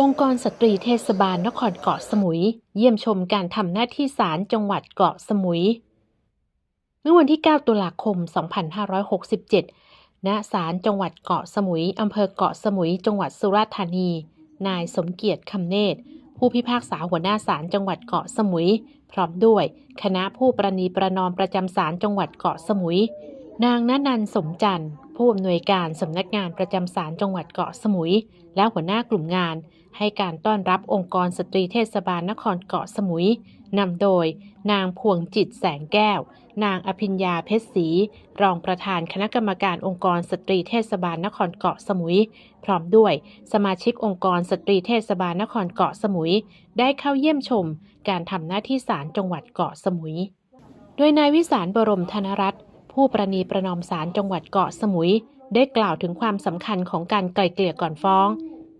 องค์กรสตรีเทศบาลนครเกาะสมุย เยี่ยมชมการทำหน้าที่ศาลจังหวัดเกาะสมุย เมื่อวันที่ 9 ตุลาคม 2567 ณ ศาลจังหวัดเกาะสมุยอำเภอเกาะสมุย จังหวัดสุราษฎร์ธานี นายสมเกียรติคำเนตร ผู้พิพากษาหัวหน้าศาลจังหวัดเกาะสมุย พร้อมด้วย คณะผู้ประนีประนอมประจำศาลจังหวัดเกาะสมุย นางนันท์สมจันทร์ผู้อำนวยการสำนักงานประจำศาลจังหวัดเกาะสมุย และหัวหน้ากลุ่มงาน ให้การต้อนรับองค์กรสตรีเทศบาลนครเกาะสมุยนำโดย นางพวงจิตแสงแก้ว นางอภิญญาเพชรศรีรองประธานคณะกรรมการองค์กรสตรีเทศบาลนครเกาะสมุย พร้อมด้วยสมาชิกองค์กรสตรีเทศบาลนครเกาะสมุย ได้เข้าเยี่ยมชม การทำหน้าที่ศาลจังหวัดเกาะสมุย โดยนายวิสารบรมธนรัตน์ ผู้ประนีประนอมศาลจังหวัดเกาะสมุย ได้กล่าวถึงความสำคัญของการไกล่เกลี่ยก่อนฟ้อง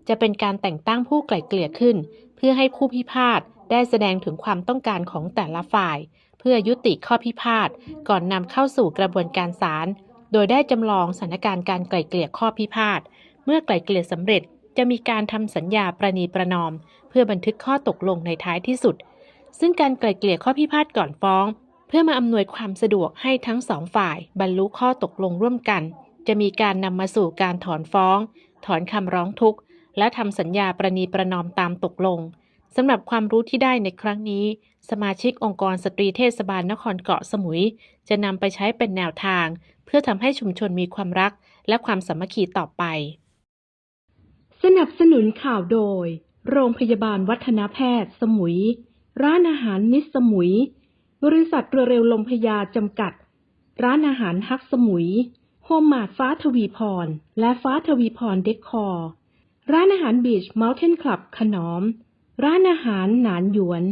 จะเป็นการแต่งตั้งผู้ไกล่เกลี่ยขึ้น เพื่อให้ผู้พิพาทได้แสดงถึงความต้องการของแต่ละฝ่าย เพื่อยุติข้อพิพาทก่อนนำเข้าสู่กระบวนการศาลโดยได้จำลองสถานการณ์การไกล่เกลี่ยข้อพิพาทเมื่อไกล่เกลี่ยสำเร็จจะมีการทำสัญญาประนีประนอม เพื่อบันทึกข้อตกลงในท้ายที่สุด ซึ่งการไกล่เกลี่ยข้อพิพาทก่อนฟ้อง เพื่อมาอำนวยความสะดวกให้ทั้งสองฝ่ายบรรลุข้อตกลงร่วมกัน จะมีการนำมาสู่การถอนฟ้อง ถอนคำร้องทุกข์ และทำสัญญาประนีประนอมตามตกลงสำหรับความรู้ที่ได้ในครั้งนี้ สมาชิกองค์กรสตรีเทศบาลนครเกาะสมุย จะนำไปใช้เป็นแนวทาง เพื่อทำให้ชุมชนมีความรักและความสามัคคีต่อไป สนับสนุนข่าวโดย โรงพยาบาลวัฒนแพทย์สมุย ร้านอาหารมิสสมุย บริษัทเรือเร็วลมพยาจำกัด ร้านอาหารฮักสมุย โฮมมาดฟ้าทวีพร และฟ้าทวีพรเดคคอร์ ร้านอาหารบีชเมลเทนคลับขนอม ร้านอาหารหนานหยวน